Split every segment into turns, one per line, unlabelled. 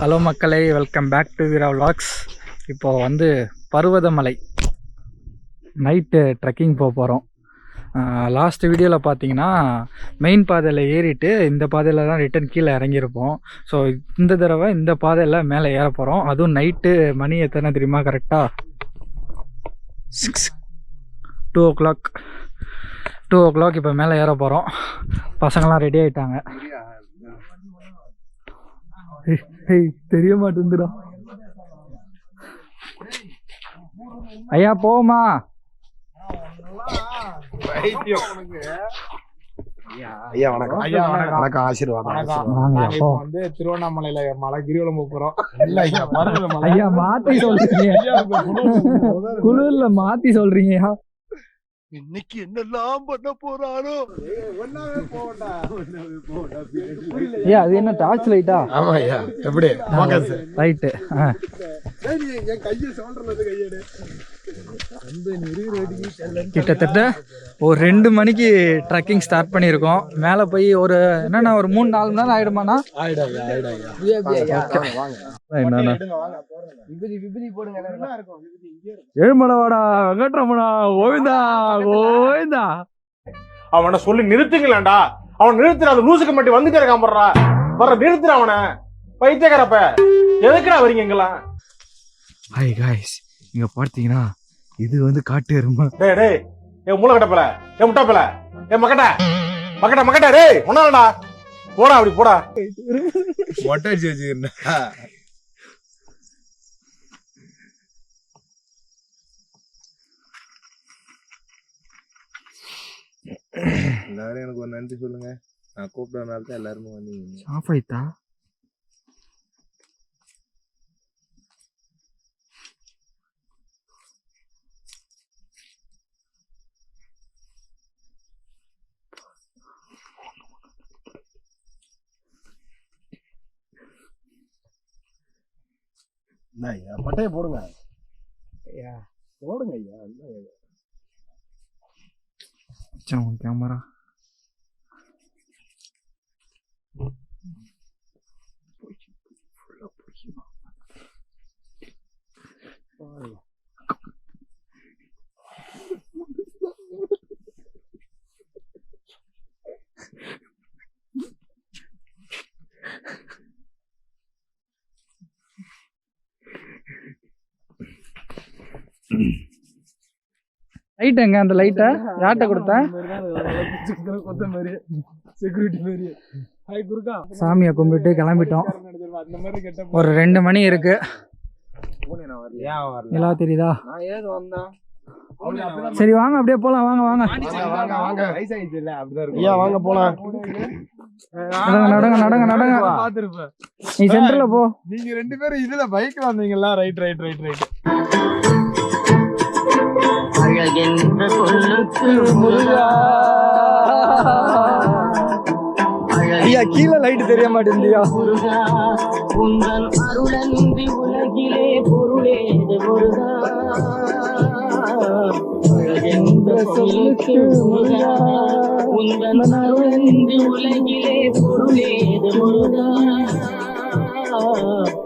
Hello மக்களே. Welcome back to Veera vlogs. இப்போ வந்து பருவதமலை நைட்டு ட்ரெக்கிங் போக போகிறோம் லாஸ்ட் வீடியோவில் பார்த்தீங்கன்னா மெயின் பாதையில் ஏறிட்டு இந்த பாதையில் தான் ரிட்டன் கீழே இறங்கியிருப்போம். ஸோ இந்த தடவை இந்த பாதையில் மேலே ஏற போகிறோம் அதுவும் நைட்டு மணி எத்தனை தெரியுமா? கரெக்டாக six two o'clock two o'clock இப்போ மேலே ஏற போகிறோம் பசங்களாம் ரெடி ஆகிட்டாங்க ஏய், தெரிய மாட்டேங்குதுடா ஐயா போமா
ஐயா வணக்கம்.
ஐயா, வணக்கம்.
வணக்கம். ஆசீர்வாதம்
வந்து திருவண்ணாமலையில மலை கிரிவலம் போறோம். இல்ல ஐயா
ஐயா மாத்தி சொல்றீங்க. குளிர்ல மாத்தி சொல்றீங்கயா
இன்னைக்கு என்னெல்லாம் பண்ண போறாரோ?
ஐயா அது என்ன டார்ச் லைட்டா
ஆமா ஐயா. எப்படி.
ரைட்டு
என் கையை சொல்றது கையெடு
கிட்டத்தட்ட ஒரு ரெண்டு மணிக்கு ட்ரெக்கிங் ஸ்டார்ட் பண்ணியிருக்கோம். மேலே போய் ஒரு என்னண்ணா ஒரு மூணு நாலு மணி நேரம் ஆயிடுமாண்ணா? என்னண்ணா? எழுமலவாடா வெங்கட்ரமணா கோவிந்தா கோவிந்தா.
அவனை சொல்லி நிறுத்துங்களேன்டா. அவன் நிறுத்துற அந்த லூசுக்கு மட்டும் வந்துட்டே இருக்கான் போடுறா வர நிறுத்துற அவனை. பைத்தியக்காரப்ப. எதுக்குடா வரீங்க இங்கெல்லாம்?
ஹாய் காய்ஸ் இங்க பார்த்தீங்கன்னா இது வந்து காட்டு எருமை.
டேய் டேய் ஏ மூளை கட்டப்பல ஏ முட்டாப்பல ஏ மக்கட்ட மக்கட்ட மக்கட்ட டேய் ஒன்னாலடா போடா அப்படி போடா.
மொட்டை அடிச்சு வச்சுக்கிறேன் எல்லாரும் எனக்கு ஒரு நன்றி சொல்லுங்க. நான் கூப்பிட்டனால தான் எல்லாருமே வந்தீங்க.
ஆஃப் ஆயிட்டா
என்ன ஐயா பட்டையை போடுங்க ஐயா போடுங்க ஐயா என்ன ஐயா?
கேமரா
லைட் எங்க அந்த லைட்டை யார்கிட்ட கொடுத்தேன்
கொத்த மாதிரி செக்யூரிட்டி மாதிரி ஹாய் குருக்கா
சாமியை கும்பிட்டு கிளம்பிட்டோம்.
அந்த மாதிரி கெட்ட
ஒரு ரெண்டு மணி இருக்கு. நிலா தெரியுதா?
நான் ஏது வந்தேன்?
சரி வாங்க அப்படியே போலாம் வாங்க வாங்க.
ஐயா வாங்க போலாம்.
நடங்க நடங்க நடங்க நடங்க. நீ சென்டர்ல போ.
நீங்க ரெண்டு பேரும் இதுல பைக்ல வந்தீங்களா ரைட் ரைட் ரைட் ரைட்
ஐயா கீழே லைட் தெரிய மாட்டேங்குதுயா
முருகா உந்தன் அருளன்றி உலகிலே பொருளேது முருகா. அழகென்ற சொல்லுக்கு முருகா. உந்தன் அருளன்றி உலகிலே பொருளேது முருகா அழகென்ற சொல்லுக்கு முருகா.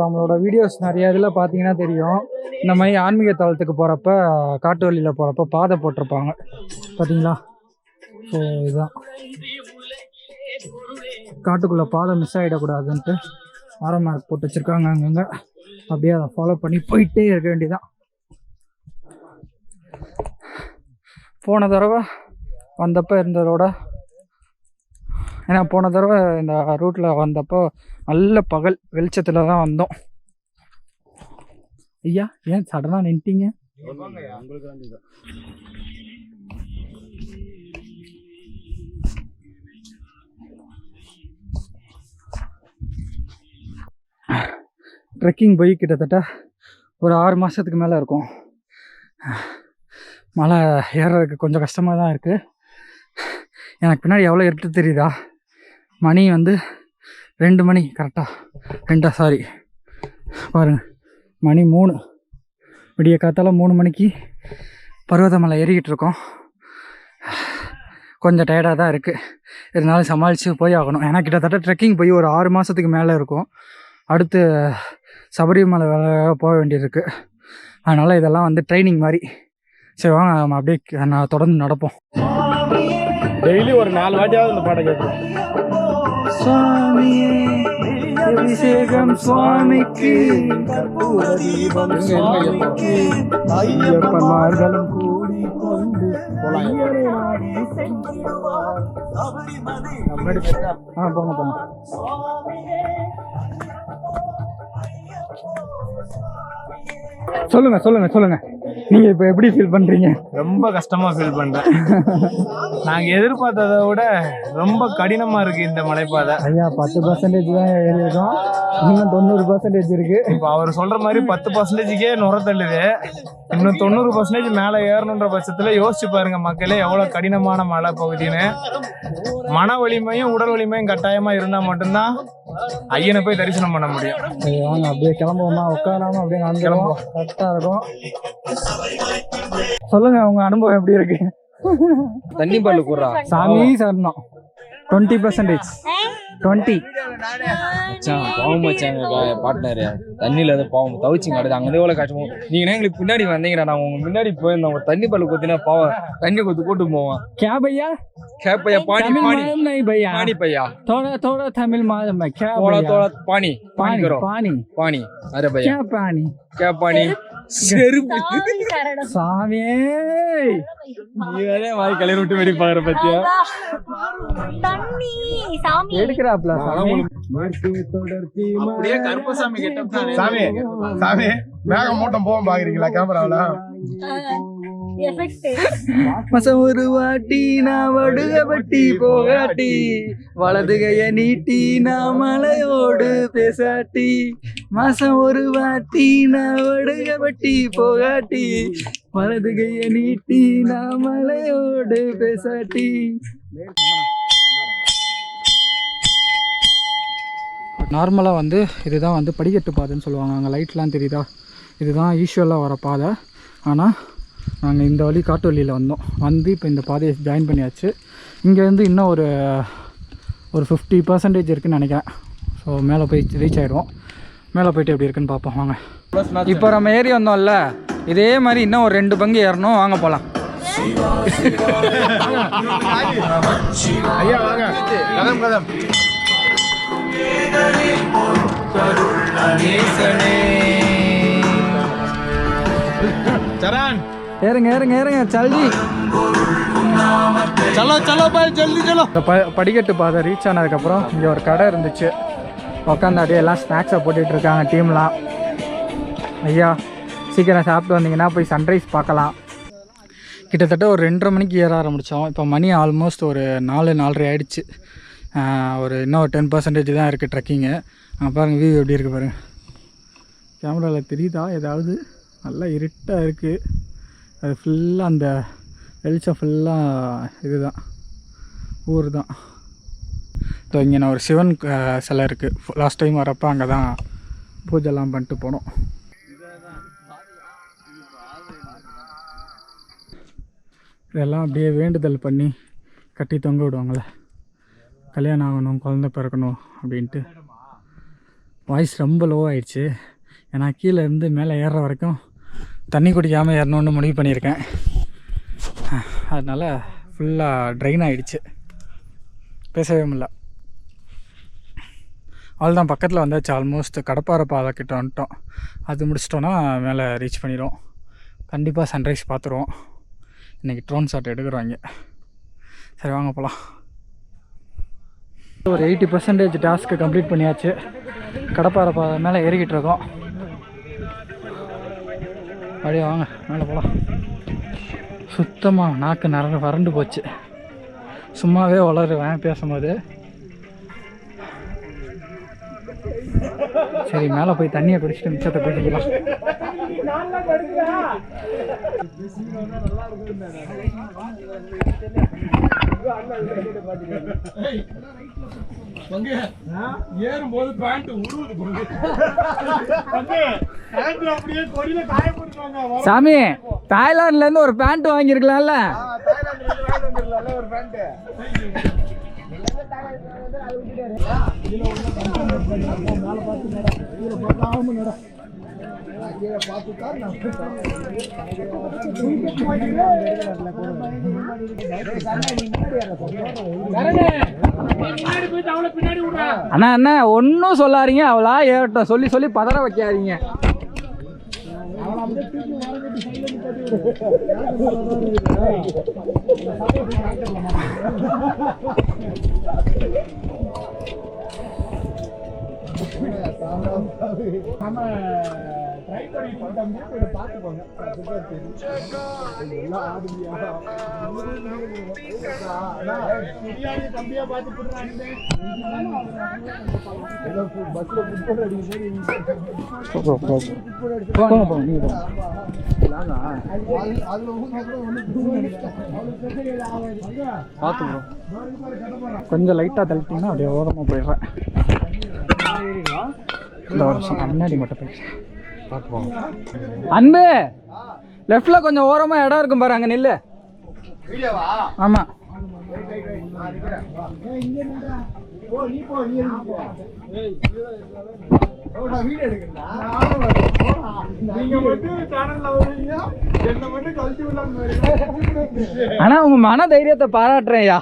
நம்மளோட வீடியோஸ் நிறைய இதில் பார்த்தீங்கன்னா தெரியும். இந்த மாதிரி ஆன்மீக தளத்துக்கு போகிறப்ப காட்டு வழியில் போகிறப்ப பாதை போட்டிருப்பாங்க. பார்த்தீங்களா? ஸோ இதுதான். காட்டுக்குள்ளே பாதை மிஸ் ஆகிடக்கூடாதுன்ட்டு ஆரம் மார்க் போட்டு வச்சுருக்காங்க அங்கங்கே. அப்படியே அதை ஃபாலோ பண்ணி போயிட்டே இருக்க வேண்டியதான் போன தடவை வந்தப்போ இருந்ததோட ஏன்னா போன தடவை இந்த ரூட்டில் வந்தப்போ நல்ல பகல் வெளிச்சத்தில் தான் வந்தோம். ஐயா ஏன் சடனாக நின்ட்டீங்க? ட்ரெக்கிங் போய் கிட்டத்தட்ட ஒரு ஆறு மாதத்துக்கு மேலே இருக்கும். மலை ஏறுறதுக்கு கொஞ்சம் கஷ்டமாக தான் இருக்குது எனக்கு பின்னாடி எவ்வளோ இருட்டு தெரியுதா? மணி வந்து ரெண்டு மணி கரெக்டாக ரெண்டா சாரி பாருங்க. மணி மூணு. விடிய காத்தால் மூணு மணிக்கு பருவதமலை ஏறிக்கிட்டு இருக்கோம். கொஞ்சம் டயர்டாக தான் இருக்குது இருந்தாலும் சமாளித்து போய் ஆகணும். ஏன்னா கிட்டத்தட்ட ட்ரெக்கிங் போய் ஒரு ஆறு மாதத்துக்கு மேலே இருக்கும். அடுத்து சபரிமலை வேலை போக வேண்டியிருக்கு. அதனால் இதெல்லாம் வந்து ட்ரைனிங் மாதிரி. சரி வாங்க நம்ம அப்படியே நான் தொடர்ந்து நடப்போம்.
டெய்லி ஒரு நாலு வாட்டியாவது இந்த பாட்டை கேட்குறோம்
சுவாமியே அபிஷேகம் சுவாமிக்கு.
ஐயப்பன்மார்களும் கூடி கொண்டு
ஆ போங்க போங்க. சொல்லுங்க சொல்லுங்க சொல்லுங்க. நீங்க இப்போ எப்படி ஃபீல் பண்றீங்க?
ரொம்ப கஷ்டமா ஃபீல் பண்றேன். நாங்க எதிர்பார்த்ததை விட ரொம்ப கடினமா இருக்கு இந்த மலைப்பாதை.
ஐயா பத்து பர்சன்டேஜ் தான் ஏறி இருக்கோம் இன்னும் தொண்ணூறு பர்சன்டேஜ் இருக்கு.
இப்போ அவர் சொல்ற மாதிரி பத்து பர்சன்டேஜுக்கே நுர தள்ளுது. இன்னும் தொண்ணூறு பர்சன்டேஜ் மேலே ஏறணுன்ற பட்சத்துல யோசிச்சு பாருங்க மக்களே எவ்வளவு கடினமான மலை பகுதின்னு. மன வலிமையும் உடல் வலிமையும் கட்டாயமா இருந்தா மட்டும்தான் ஐயனை போய் தரிசனம் பண்ண முடியும்.
அப்படியே கிளம்புவோமா? உட்காராம அப்படியே கிளம்புவோம். கரெக்டாக இருக்கும். சொல்லுங்க உங்க அனுபவம் எப்படி இருக்கு?
தண்ணி பால் கூறா
சாமி சரணம். டுவெண்ட்டி பர்சன்டேஜ் டுவெண்ட்டி
பாவம் வச்சாங்க பார்ட்னர் தண்ணியில் அது பாவம் தவிச்சிங்க அடுத்து அங்கே எவ்வளோ கஷ்டமோ பின்னாடி வந்தீங்கடா நான் உங்க முன்னாடி போயிருந்தோம் தண்ணி பல்லு கொத்தினா பாவம் தண்ணி கொத்து போட்டு
போவோம்
கே பையா கே பையா பாணி. பாணி
பையா.
பாணி
தமிழ்
மாதம் கே பாணி.
பாணி பாணி.
கே பாணி செருப்பு.
சாமியே
நீ வேற வாய் கலையில விட்டு வெடி பாக்குற பத்தியா
தண்ணி சாமி.
எடுக்கிறாப்ல சாமி.
அப்படியே கருப்பசாமி கிட்ட சாமி சாமி மேகமூட்டம் போவோம் பாக்குறீங்களா கேமராவில்
மசம் ஒரு வாட்டி நான் வடுகபட்டி போகாட்டி வலதுகைய நீட்டி நான் மலையோடு பேசாட்டி. மாசம் ஒரு வாட்டி நான் வடுகபட்டி போகாட்டி வலதுகைய நீட்டி நான் மலையோடு பேசாட்டி. நார்மலாக வந்து இதுதான் வந்து படிக்கட்டு பாதைன்னு சொல்லுவாங்க. அங்கே லைட்லாம் தெரியுதா? இதுதான் யூஸ்வலாக வர பாதை. ஆனால் நாங்கள் இந்த வழி காட்டு வழியில் வந்தோம். வந்து இப்போ இந்த பாதையை ஜாயின் பண்ணியாச்சு. இங்கேருந்து இன்னும் ஒரு ஒரு ஃபிஃப்டி பர்சன்டேஜ் இருக்குன்னு நினைக்கிறேன். ஸோ மேலே போய் ரீச் ஆயிடுவோம். மேலே போயிட்டு எப்படி இருக்குன்னு பார்ப்போம். வாங்க. இப்போ நம்ம ஏறி வந்தோம்ல. இதே மாதிரி இன்னும் ஒரு ரெண்டு பங்கு ஏறணும். வாங்க போகலாம்
ஐயா வாங்க. கதம் கதம். சரண்.
ஏறுங்க ஏறுங்க ஏறுங்க ஜல்தி
சலோ சலோ பாய் ஜல்தி சலோ.
ப படிக்கட்டு பாதை ரீச் ஆனதுக்கப்புறம் இங்கே ஒரு கடை இருந்துச்சு. உட்காந்து அப்படியே எல்லாம் ஸ்நாக்ஸை போட்டுட்டு இருக்காங்க டீம்லாம் ஐயா சீக்கிரம் சாப்பிட்டு வந்தீங்கன்னா போய் சன்ரைஸ் பார்க்கலாம். கிட்டத்தட்ட ஒரு ரெண்டரை மணிக்கு ஏற ஆரம்பித்தோம் இப்போ மணி ஆல்மோஸ்ட் ஒரு நாலு நாலரை ஆயிடுச்சு. ஒரு இன்னும் ஒரு டென் பர்சன்டேஜ் தான் இருக்குது ட்ரெக்கிங்கு பாருங்கள் வியூ எப்படி இருக்குது பாருங்கள் கேமராவில் தெரியுதா? ஏதாவது நல்லா இருட்டாக இருக்குது அது ஃபுல்லாக அந்த வெளிச்சம் ஃபுல்லாக இதுதான். ஊர் தான் ஸோ இங்கே நான் ஒரு சிவன் சிலை இருக்குது லாஸ்ட் டைம் வரப்போ அங்கே தான் பூஜைலாம் பண்ணிட்டு போனோம். இதெல்லாம் அப்படியே வேண்டுதல் பண்ணி கட்டி தொங்க விடுவாங்கள்ல கல்யாணம் ஆகணும் குழந்தை பிறக்கணும் அப்படின்ட்டு. வாய்ஸ் ரொம்ப லோ ஆயிடுச்சு. ஏன்னா கீழே இருந்து மேலே ஏறுற வரைக்கும் தண்ணி குடிக்காமல் ஏறணும்னு முடிவு பண்ணியிருக்கேன். அதனால் ஃபுல்லாக ட்ரைன் ஆகிடுச்சு பேசவே முடில அவ்வளோதான் பக்கத்தில் வந்தாச்சு ஆல்மோஸ்ட் கடப்பாறை பாதை கிட்ட வந்துட்டோம். அது முடிச்சிட்டோன்னா மேலே ரீச் பண்ணிடுவோம் கண்டிப்பாக சன்ரைஸ் பார்த்துருவோம் இன்றைக்கி ட்ரோன் ஷாட் எடுக்கிறாங்க சரி வாங்க போகலாம் ஒரு எயிட்டி பர்சன்டேஜ் டாஸ்க்கு கம்ப்ளீட் பண்ணியாச்சு. கடப்பாறை பாதை மேலே ஏறிக்கிட்டு இருக்கோம். அப்படியே வாங்க மேலே போகலாம் சுத்தமாக நாக்கு நரண்டு வறண்டு போச்சு. சும்மாவே வளருவேன் பேசும்போது. சரி மேலே போய் தண்ணியை குடிச்சிட்டு மிச்சத்தை குடிக்கலாம்.
ஏறும்போது பேண்ட் உருவுது அப்படியே கொடியில காய போட்டுருவாங்க.
சாமி தாய்லாந்துலேருந்து ஒரு பேண்ட் வாங்கியிருக்கலாம்ல? அண்ணா அண்ணா ஒன்றும் சொல்லாதீங்க. அவளா ஏறட்டும் சொல்லி சொல்லி பதற வைக்காதீங்க. போங்க பார்த்து கொஞ்சம் லைட்டாக தள்ளிட்டீங்கன்னா அப்படியே ஓரமாக போயிடுறேன். இந்த வருஷம் முன்னாடி மட்டும் போயிடுறேன் அன்பு லெஃப்டில் கொஞ்சம் ஓரமாக இடம் இருக்கும் பாரு அங்கே நில்லு. ஆமாம் ஆனால் உங்கள் மன தைரியத்தை பாராட்டுறேன் ஐயா.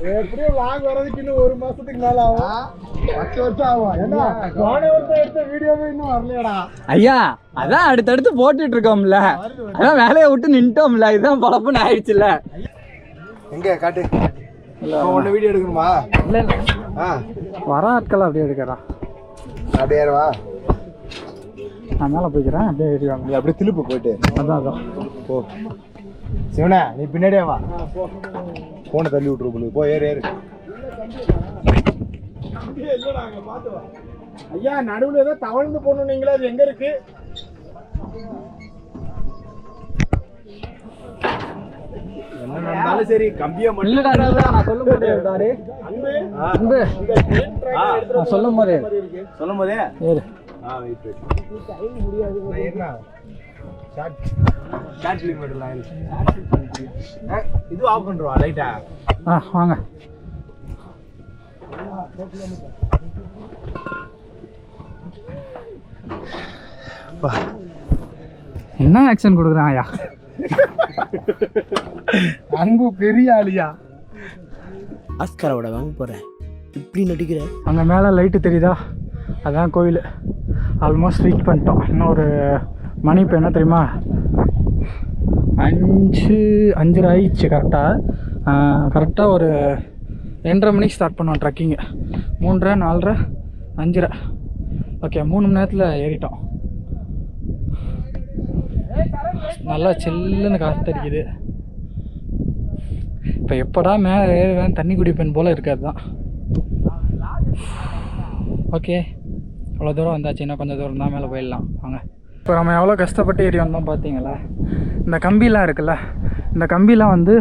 எப்படியும் லாங் இன்னும் ஒரு மாசத்துக்கு மேல ஆகும். பத்து வருஷம் ஆகும். ஏன்னா போன வருஷம் எடுத்த வீடியோவே இன்னும் வரலையடா.
ஐயா அதான் அடுத்தடுத்து போட்டுட்டு இருக்கோம்ல. அதான் வேலையை விட்டு நின்ட்டோம்ல. இதுதான் பழப்புன்னு ஆயிடுச்சுல்ல.
எங்க காட்டு. ஒன்று வீடியோ எடுக்கணுமா?
இல்லை இல்லை.
ஆ.
வர ஆட்கள் அப்படியே எடுக்கிறா.
அப்படியே வா
மேலே போய்க்கிறேன் அப்படியே
அப்படியே திருப்பு போயிட்டு.
அதான் அதான்.
போ. சிவனே நீ பின்னாடியே வா. போனை தள்ளி விட்டுரு பொழுது போ ஏறு ஏறு.
ஐயா நடுவுல ஏதோ தவழ்ந்து போகணும் நீங்களே அது எங்க இருக்கு?
சரி கம்பியை மட்டும்
சொல்லும் போதே இருந்தாரு அன்பு. நான் சொல்லும் போதே.
சொல்லும் ஃபிலிம் எடுக்கலாம் இது ஆஃப் பண்ணுறோம் லைட்டா
ஆ வாங்க. என்ன ஆக்ஷன் கொடுக்குறான் ஐயா?
அன்பு பெரிய ஆளியா?
ஆஸ்காரோட வாங்க போகிறேன் இப்படி நடிக்கிற?
அங்கே மேலே லைட்டு தெரியுதா? அதான் கோயில். ஆல்மோஸ்ட் ரீச் பண்ணிட்டோம். இன்னும் ஒரு மணி இப்போ என்ன தெரியுமா? அஞ்சு அஞ்சரை ஆயிடுச்சு கரெக்டாக கரெக்டாக ஒரு ரெண்டரை மணிக்கு ஸ்டார்ட் பண்ணோம் ட்ரக்கிங்கு மூன்றரை நாலரை அஞ்சரை. ஓகே மூணு மணி நேரத்தில் ஏறிட்டோம். நல்லா சில்லுன்னு தெரிக்குது இப்போ எப்படா மேலே ஏறுவேன்? தண்ணி குடிப்பேன் போல் இருக்காது தான் ஓகே அவ்வளோ தூரம் வந்தாச்சு. இன்னும் கொஞ்சம் தூரம் தான் மேலே போயிடலாம். வாங்க. இப்போ நம்ம எவ்வளோ கஷ்டப்பட்டு ஏறி வந்தோம் பார்த்தீங்களா? இந்த கம்பிலாம் இருக்குல்ல இந்த கம்பிலாம் வந்து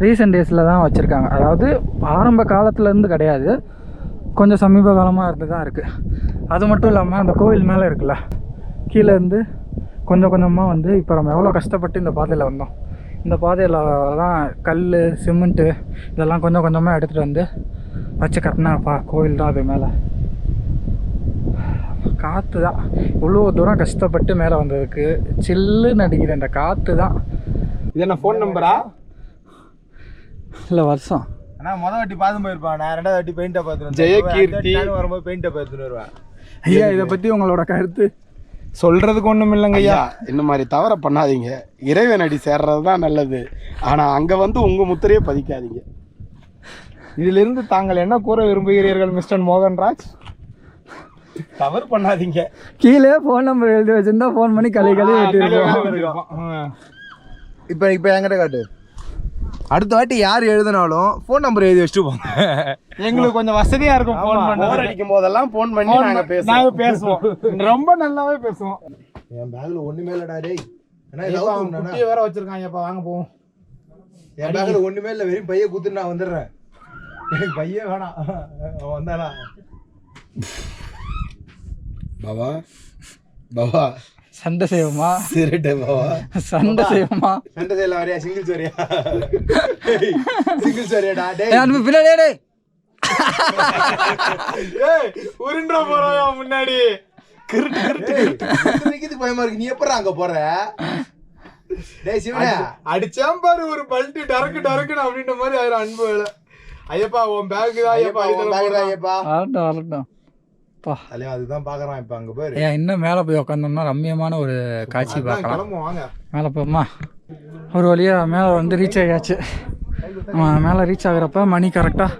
ரீசெண்ட் டேஸில் தான் வச்சுருக்காங்க. அதாவது ஆரம்ப காலத்துலேருந்து கிடையாது. கொஞ்சம் சமீப காலமாக இருந்து தான் இருக்குது அது மட்டும் இல்லாமல் அந்த கோவில் மேலே இருக்குல்ல கீழேருந்து கொஞ்சம் கொஞ்சமாக வந்து இப்போ நம்ம எவ்வளோ கஷ்டப்பட்டு இந்த பாதையில் வந்தோம். இந்த பாதையில் தான் கல் சிமெண்ட்டு இதெல்லாம் கொஞ்சம் கொஞ்சமாக எடுத்துகிட்டு வந்து வச்சு கட்டினாப்பா கோவில் தான் அது மேலே. காற்று தான். இவ்வளோ தூரம் கஷ்டப்பட்டு மேலே வந்ததுக்கு சில்லுன்னு அடிக்குது அந்த காற்று தான்.
இது என்ன ஃபோன் நம்பரா
இல்லை வருஷம்.
அண்ணா மொதல் வாட்டி பார்த்து போயிருப்பான் நான் ரெண்டாவது வாட்டி பெயிண்டை பார்த்துருவேன்
ஜெயகீர்த்தி.
வரும்போது பெயிண்டை பார்த்துட்டு வருவேன்.
ஐயா இதை பற்றி உங்களோட கருத்து?
சொல்றதுக்கு ஒண்ணும் இல்லைங்க ஐயா.
ஐயா இந்த மாதிரி தவற பண்ணாதீங்க. இறைவன் அடி சேர்றது தான் நல்லது. ஆனால் அங்கே வந்து உங்கள் முத்திரையே பதிக்காதீங்க.
இதிலிருந்து தாங்கள் என்ன கூற விரும்புகிறீர்கள் மிஸ்டர் மோகன்ராஜ்?
தவறு பண்ணாதீங்க.
கீழே ஃபோன் நம்பர் எழுதி வச்சிருந்தா ஃபோன் பண்ணி கழி கழி வெட்டிருக்கோம்
இப்போ இப்போ என்கிட்ட காட்டு. அடுத்த வாட்டி யார் எழுதினாலும் ஃபோன் நம்பர் எழுதி வச்சுட்டு போங்க.
எங்களுக்கு கொஞ்சம் வசதியா இருக்கும் ஃபோன்
போர்
பண்ண
அடிக்கும் போதெல்லாம் ஃபோன் பண்ணி நாங்கள் பேசுவோம்.
நாங்க பேசுவோம். ரொம்ப நல்லாவே பேசுவோம்.
என் பேக்ல ஒண்ணுமே இல்லடா டேய்.
குட்டியை வேற வச்சிருக்கான். இப்ப வாங்க போவோம்.
என் பேக்ல ஒண்ணுமே இல்ல. வெறும் பைய குத்துட்டு நான் வந்துடுறேன். எனக்கு பையே வேணாம். அவன் வந்தானா?
பாபா பாபா
சண்டை செய்வோமா?
சிரட்டை பாவா?
சண்டை செய்வோமா?
சண்டை செய்யல வரையா? சிங்கிள்ஸ் வரையா சிங்கிள்ஸ் வரையாடா டேய்.
ஏய், அன்பு பின்னாடியே டேய்.
ஏய் உருண்டா போறாயா முன்னாடி.
கிருட்டு கிருட்டு கிருட்டு பயமா இருக்கு. நீ எப்பறம் அங்க போற? டேய் சிவனே.
அடிச்சாம் பாரு ஒரு பல்ட்டி டரக்கு டரக்குன்னு அப்படின்ற மாதிரி ஆயிரம் அன்பு வேலை. ஐயப்பா உன் பேக் தான் ஐயப்பா
ஐயப்பா
வரட்டும் வரட்டும்.
அதுதான் இப்ப அங்க
ஏன் இன்னும் மேலே போய் உட்காந்தோம்னா ரம்மியமான ஒரு காட்சி பார்க்கலாம்.
கிளம்புவோம் வாங்க
மேலே போமா ஒரு வழியாக மேலே வந்து ரீச் ஆகியாச்சு மேலே ரீச் ஆகுறப்ப மணி கரெக்டாக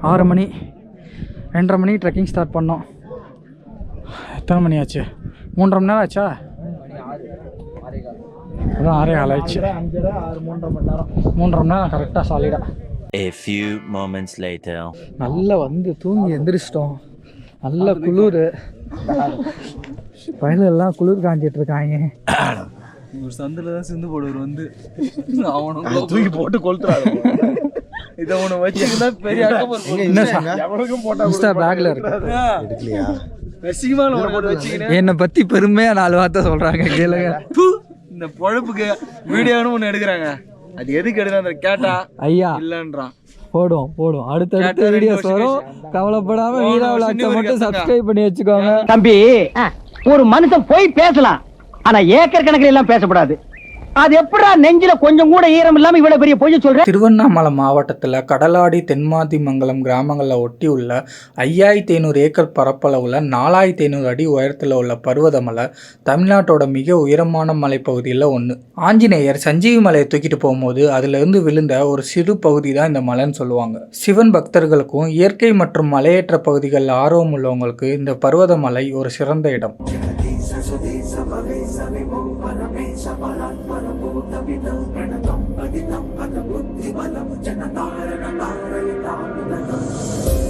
ஆறு மணி ரெண்டரை மணி ட்ரெக்கிங் ஸ்டார்ட் பண்ணோம். எத்தனை மணி ஆச்சு? மூன்றரை மணி நேரம் ஆச்சா? அதான் ஆறே கால் ஆயிடுச்சு. மூன்றரை மணி நேரம். கரெக்டாக சாலிடாக
A few moments later.
நல்லா வந்து தூங்கி எந்திரிச்சிட்டோம். நல்ல குளிர். வயலெல்லாம் குளிர் காஞ்சிட்டு இருக்காங்க
ஒரு சந்தில தான் சிந்து போடுவார் வந்து. அவனும் தூக்கி போட்டு கொளுத்துறாரு. இதை உன வச்சுக்கிட்டா பெரிய
இன்ஸ்டா பேக்ல இருக்கு. என்னை பத்தி பெருமையா நாலு வார்த்தை சொல்றாங்க கேளுங்க.
இந்த பொழப்புக்கு வீடியோன்னு ஒன்று எடுக்கிறாங்க. அது எதுக்கு எடுக்கிறாங்க கேட்டா
ஐயா.
இல்லைன்றான்.
போடுவோம் போடுவோம். அடுத்தடுத்த வீடியோஸ் வரும். கவலைப்படாம
போன
வீரா
வருஷம்
விளாக்ஸை
இன்னொரு
மட்டும் சப்ஸ்கிரைப் பண்ணி வச்சுக்கோங்க.
தம்பி ஒரு மனுஷன் போய் பேசலாம். ஆனா ஏக்கர் கணக்கில் எல்லாம் பேசக்கூடாது அது எப்படா நெஞ்சில கொஞ்சம் கூட ஈரம் இல்லாம இவ்வளவு பெரிய பொய்ய சொல்ற?
திருவண்ணாமலை மாவட்டத்தில் கடலாடி தென்மாதிமங்கலம் கிராமங்களில் ஒட்டி உள்ள ஐயாயிரத்தி ஐநூறு ஏக்கர் பரப்பளவுல நாலாயிரத்தி ஐநூறு அடி உயரத்தில் உள்ள பருவதமலை தமிழ்நாட்டோட மிக உயரமான மலைப்பகுதியில் ஒன்று ஆஞ்சநேயர் சஞ்சீவி மலையை தூக்கிட்டு போகும்போது அதிலிருந்து விழுந்த ஒரு சிறு பகுதி தான் இந்த மலைன்னு சொல்லுவாங்க. சிவன் பக்தர்களுக்கும் இயற்கை மற்றும் மலையேற்ற பகுதிகளில் ஆர்வம் உள்ளவங்களுக்கு இந்த பருவதமலை ஒரு சிறந்த இடம். సమవేశమిమో పరమేశ పరాత్పరభూతమిదం ప్రణతం పతితం పద బుద్ధిబలం జనతారణ తారయ తాపిదం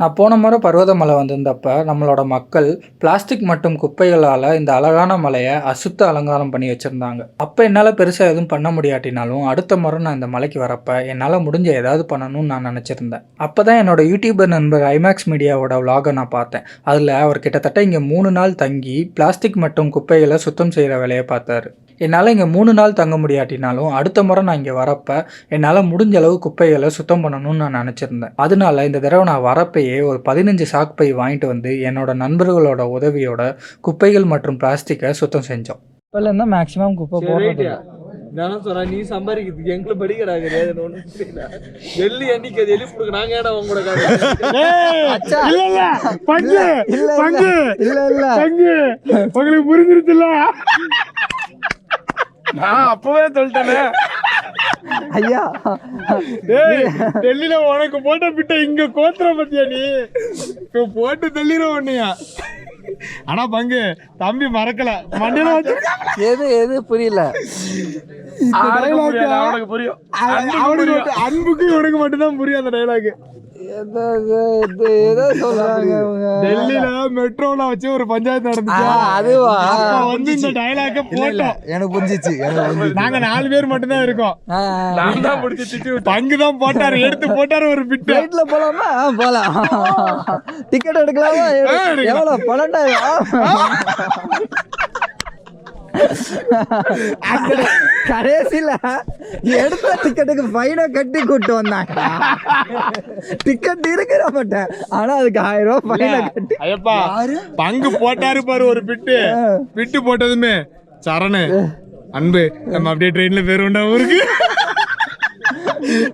நான் போன முறை பர்வதமலை வந்திருந்தப்ப நம்மளோட மக்கள் பிளாஸ்டிக் மற்றும் குப்பைகளால் இந்த அழகான மலையை அசுத்த அலங்காரம் பண்ணி வச்சுருந்தாங்க. அப்போ என்னால் பெருசாக எதுவும் பண்ண முடியாட்டினாலும் அடுத்த முறை நான் இந்த மலைக்கு வரப்போ என்னால் முடிஞ்ச ஏதாவது பண்ணணும்னு நான் நினச்சிருந்தேன். அப்போ தான் என்னோட யூடியூபர் நண்பர் ஐமேக்ஸ் மீடியாவோட விலாகை நான் பார்த்தேன். அதில் அவர் கிட்டத்தட்ட இங்கே மூணு நாள் தங்கி பிளாஸ்டிக் மற்றும் குப்பைகளை சுத்தம் செய்கிற வேலையை பார்த்தாரு. என்னால் இங்கே மூணு நாள் தங்க முடியாட்டினாலும் அடுத்த முறை நான் இங்கே வரப்ப என்னால் முடிஞ்ச அளவு குப்பைகளை சுத்தம் பண்ணணும்னு நான் நினச்சிருந்தேன். அதனால இந்த தடவை நான் வரப்பையே ஒரு பதினஞ்சு சாக்கு பை வாங்கிட்டு வந்து என்னோட நண்பர்களோட உதவியோட குப்பைகள் மற்றும் பிளாஸ்டிக்கை சுத்தம் செஞ்சோம். இப்போலேருந்து மேக்ஸிமம் குப்பை போடுறது
நான் சொல்றேன் நீ சம்பாதிக்கிறதுக்கு எங்களை படிக்கிறா கிடையாது அன்னைக்கு அது எழுதி கொடுக்க நாங்க ஏடா உங்க கூட காட்டு
இல்ல இல்ல. பங்கு
இல்ல
பங்கு.
இல்ல இல்ல.
பங்கு. உங்களுக்கு புரிஞ்சிருச்சுல்ல? நான் அப்பவே சொல்லிட்டேனே.
ஐயா.
டேய் டெல்லியில உனக்கு போட்ட பிட்ட இங்க கோத்துற பத்தியா நீ? போட்டு டெல்லியில ஒண்ணியா ஆனா பங்கு தம்பி மறக்கல. மண்டையில வச்சு
எது எது புரியல.
அவனுக்கு புரியும். அவனுக்கு மட்டும் அன்புக்கு இவனுக்கு மட்டும்தான் புரியும் அந்த டைலாக் டெல்லியில மெட்ரோல வச்சு ஒரு பஞ்சாயத்து நடந்துச்சு.
அதுவா?
அப்ப வந்து இந்த டைலாக்க போட்டோம்.
எனக்கு புரிஞ்சிச்சு எனக்கு புரிஞ்சிச்சு.
நாங்க நாலு பேர் மட்டும் தான் இருக்கோம் நான் தான் பிடிச்சி பங்கு தான் போட்டாரு எடுத்து போட்டாரு ஒரு பிட்டு.
ஃப்ளைட்ல போலாமா? போலாம். டிக்கெட் எடுக்கலாம். எவ்வளவு பன்னெண்டாயிரம்? கடைசியில எடுத்த டிக்கெட்டுக்கு ஃபைனை கட்டி கூட்டு வந்தாங்க டிக்கெட் இருக்கிற மாட்டேன் ஆனா அதுக்கு ஆயிரம் ரூபாய் ஃபைனை கட்டி.
ஐயப்பா பங்கு போட்டாரு பாரு ஒரு பிட்டு. பிட்டு போட்டதுமே சரணு. அன்பு நம்ம அப்படியே ட்ரெயின்ல போயிருவோம்டா ஊருக்கு.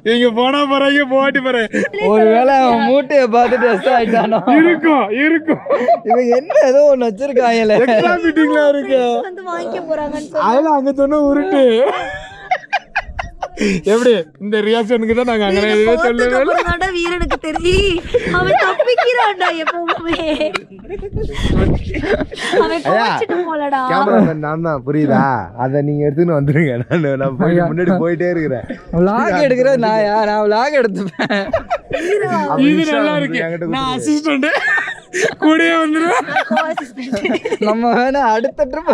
இங்க போனா போறாங்க போட்டி போற
ஒருவேளை அவன் மூட்டையை பார்த்துட்டு எஸ் ஆயிட்டானோ?
இருக்கும் இருக்கும்.
இவன் என்ன ஏதோ ஒண்ணு வச்சிருக்காங்கல்ல
எக்ஸ்ட்ரா மீட்டிங்ல இருக்கு. அதெல்லாம் அங்க சொன்ன உருட்டு. எப்படி? இந்த ரியாக்ஷனுக்கு தான் நாங்க அங்கே எதுவுமே சொல்லவே
வீரனுக்கு தெரியும் அவன் தப்பிக்கிறான்டா எப்பவுமே. அவன் கோச்சிட்டு போலடா.
கேமராமேன் நான் தான் புரியுதா? அதை நீங்க எடுத்துன்னு வந்துருங்க. நான் நான் போய் முன்னாடி போயிட்டே இருக்கிறேன்.
விளாக் எடுக்கிறது நான் நான் விளாக் எடுத்துப்பேன்.
இது நல்லா இருக்கு. நான். அசிஸ்டன்ட் கூடயே வந்துருவேன்
நம்ம வேணா அடுத்த ட்ரிப்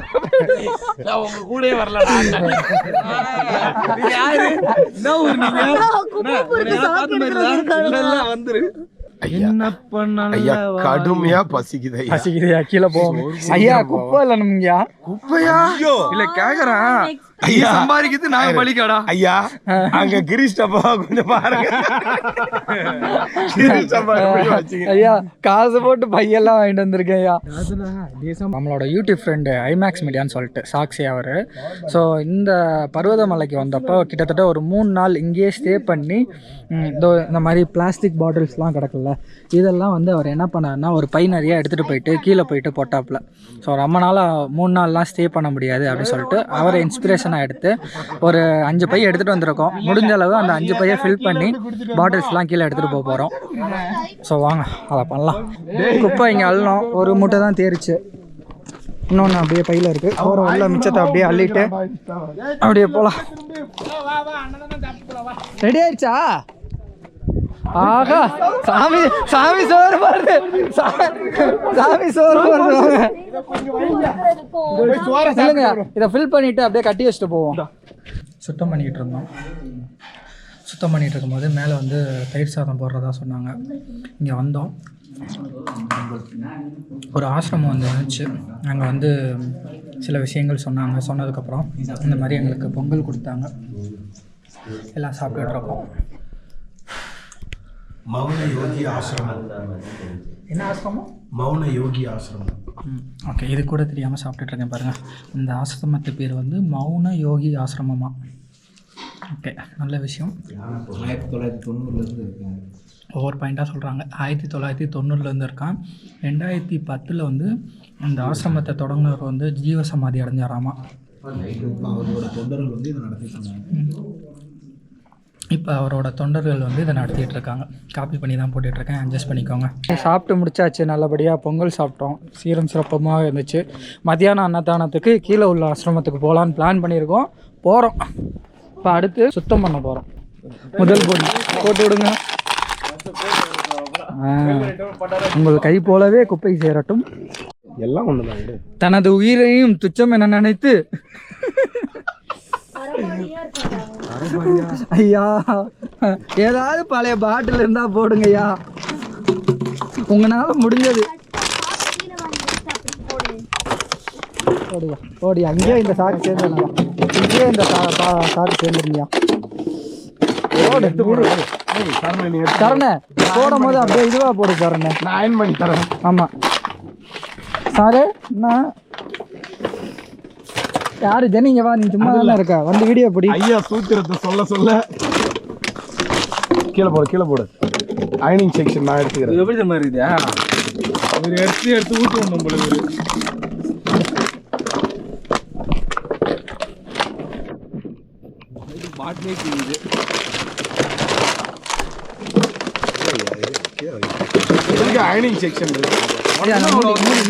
உங்க கூடயே வரலடா. யாரு? என்ன. வந்துரு.
ஐயா ஐயா கடுமையா பசிக்குது ஐயா.
பசிக்குதுயா கீழே போவோம் ஐயா குப்பை இல்லை நம்மயா
குப்பையா?
இல்ல கேக்குறேன்.
ஐயா
சம்பாதிக்கிறது நாங்க பலிக்காடா
ஐயா அங்க கிரீஷ் டப்பா கொஞ்சம் பாருங்க.
ஐயா காசு போட்டு பையெல்லாம் வாங்கிட்டு வந்திருக்கேன் ஐயா. நம்மளோட யூடியூப் ஃப்ரெண்டு ஐமேக்ஸ் மீடியான்னு சொல்லிட்டு சாக்ஸி அவர். ஸோ இந்த பர்வதமலைக்கு வந்தப்போ கிட்டத்தட்ட ஒரு மூணு நாள் இங்கேயே ஸ்டே பண்ணி ம், இதோ இந்த மாதிரி பிளாஸ்டிக் பாட்டில்ஸ்லாம் கிடக்குல்ல இதெல்லாம் வந்து அவர் என்ன பண்ணாருன்னா ஒரு பை நிறையா எடுத்துகிட்டு போயிட்டு கீழே போயிட்டு போட்டாப்புல. ஸோ ரொம்ப நாளாக மூணு நாள்லாம் ஸ்டே பண்ண முடியாது அப்படின்னு சொல்லிட்டு அவரை இன்ஸ்பிரேஷனாக எடுத்து ஒரு அஞ்சு பை எடுத்துகிட்டு வந்திருக்கோம். முடிஞ்ச அளவு அந்த அஞ்சு பையை ஃபில் பண்ணி பாட்டில்ஸ்லாம் கீழே எடுத்துகிட்டு போக போகிறோம் ஸோ வாங்க அதை பண்ணலாம். குப்பை இங்கே அள்ளணும். ஒரு மூட்டை தான் தேரிச்சு. இன்னொன்று அப்படியே பையில் இருக்குது போகிற உள்ள மிச்சத்தை அப்படியே அள்ளிட்டு அப்படியே போகலாம் ரெடி ஆயிடுச்சா? ஆகா சாமி சாமி சோறு பாருது சா- சாமி சோறு இல்லைங்க இதை ஃபில் பண்ணிட்டு அப்படியே கட்டி வச்சுட்டு போவோம். சுத்தம் பண்ணிக்கிட்டு இருந்தோம். சுத்தம் பண்ணிகிட்டு இருக்கும்போது மேலே வந்து தயிர் சாதம் போடுறதா சொன்னாங்க. இங்கே வந்தோம். ஒரு ஆசிரமம் வந்து இருந்துச்சு. அங்கே வந்து சில விஷயங்கள் சொன்னாங்க. சொன்னதுக்கப்புறம் இந்த மாதிரி எங்களுக்கு பொங்கல் கொடுத்தாங்க. எல்லாம் சாப்பிட்டுட்டு இருக்கோம்.
மௌன யோகி ஆசிரமம்.
என்ன ஆசிரமம்?
மௌன யோகி ஆசிரமம்.
ஓகே இது கூட தெரியாமல் சாப்பிட்டுட்டு இருக்கேன் பாருங்கள் இந்த ஆசிரமத்து பேர் வந்து மௌன யோகி ஆசிரமமா? ஓகே நல்ல விஷயம்.
ஆயிரத்தி தொள்ளாயிரத்தி தொண்ணூறுல இருந்து இருக்காங்க
ஒவ்வொரு பாயிண்ட்டாக சொல்கிறாங்க ஆயிரத்தி தொள்ளாயிரத்தி தொண்ணூறுலேருந்து இருக்கான். ரெண்டாயிரத்தி பத்தில் வந்து இந்த ஆசிரமத்தை தொடங்கினவர் வந்து ஜீவசமாதி அடைஞ்சாராமா?
அவரோட தொண்டர்கள் வந்து இதை நடத்திட்டு இருந்தாங்க.
இப்போ அவரோட தொண்டர்கள் வந்து இதை நடத்திட்டு இருக்காங்க. காப்பி பண்ணி தான் போட்டுட்ருக்கேன் அட்ஜஸ்ட் பண்ணிக்கோங்க. சாப்பிட்டு முடிச்சாச்சு. நல்லபடியாக பொங்கல் சாப்பிட்டோம். சீரம் சிறப்பமாக இருந்துச்சு. மத்தியானம் அன்னதானத்துக்கு கீழே உள்ள ஆசிரமத்துக்கு போகலான்னு பிளான் பண்ணியிருக்கோம். போகிறோம் இப்போ அடுத்து சுத்தம் பண்ண போகிறோம் முதல் பொண்ணு போட்டு விடுங்க. உங்கள் கை போலவே குப்பை சேரட்டும்.
எல்லாம் ஒண்ணுதான்
தனது உயிரையும் துச்சம் என நினைத்து ஐயா. ஏதாவது பழைய பாட்டில் இருந்தா போடுங்க ஐயா உங்களால முடிஞ்சது. போடுங்க. போடி அங்கேயே இந்த சாக்கு சேர்ந்துருங்க இங்கேயே இந்த சாக்கு சேர்ந்துருங்கய்யா போடு. போடு. சரண போடும் போது அப்படியே இதுவா போடு சரண
நான் அயன் பண்ணி தரேன்.
ஆமா. சாரு நான் யாரு ஜெனிங்க வா நீ சும்மா தானே இருக்க? வந்து வீடியோ பிடி.
ஐயா சூத்திரத்தை சொல்ல சொல்ல. கீழே போடு கீழே போடு. அயனிங் செக்ஷன் நான் எடுத்துக்கிறேன்.
எப்படி மாதிரி இருக்குதா?
ஒரு எடுத்து எடுத்து ஊட்டு வந்தோம் உங்களுக்கு
பாட்டிலே
இதுக்கு அயனிங் செக்ஷன் இருக்கு.
மூடி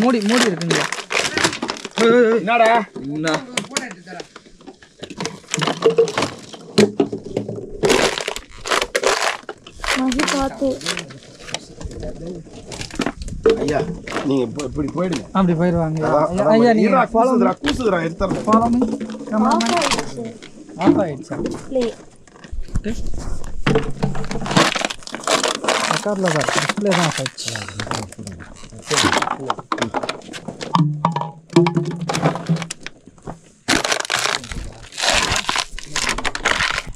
மூடி மூடி இருக்குங்க.
என்னடா? என்ன
மகி பார்த்து
ஐயா நீங்க இப்ப இப்படி போயிடுங்க.
அப்படி போயிடுவாங்க. ஐயா, நீங்க ஃபாலோ
கூசுதுடா, எடுத்துறேன்.
ஃபாலோ மீ
ஆஃப் ஆயிடுச்சு
ஆஃப் ஆயிடுச்சா?
ப்ளே
ரெக்கார்டில் தான் டிஸ்பிளே தான் ஆஃப் ஆயிடுச்சு.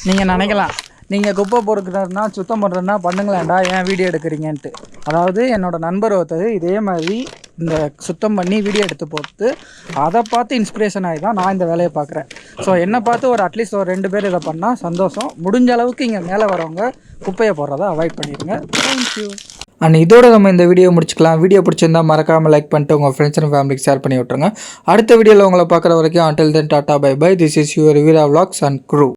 நீங்கள் நினைக்கலாம். நீங்கள் குப்பை பொறுக்கிறதுனா சுத்தம் பண்ணுறதுனா பண்ணுங்களேன்டா ஏன் வீடியோ எடுக்கிறீங்கன்ட்டு. அதாவது என்னோட நண்பர் ஒருத்தர் இதே மாதிரி இந்த சுத்தம் பண்ணி வீடியோ எடுத்து போட்டு அதை பார்த்து இன்ஸ்பிரேஷன் ஆகி தான் நான் இந்த வேலையை பார்க்குறேன். ஸோ என்னை பார்த்து ஒரு அட்லீஸ்ட் ஒரு ரெண்டு பேர் இதை பண்ணால் சந்தோஷம். முடிஞ்ச அளவுக்கு இங்கே மேலே வரவங்க குப்பையை போடுறத அவாய்ட் பண்ணிடுங்க. தேங்க்யூ அண்ட் இதோட நம்ம இந்த வீடியோ முடிச்சுக்கலாம். வீடியோ பிடிச்சிருந்தா மறக்காமல் லைக் பண்ணிட்டு உங்கள் ஃப்ரெண்ட்ஸ் அண்ட் ஃபேமிலிக்கு ஷேர் பண்ணி விட்ருங்க அடுத்த வீடியோவில் உங்களை பார்க்குற வரைக்கும் until then tata bye bye this is your Veera vlogs and crew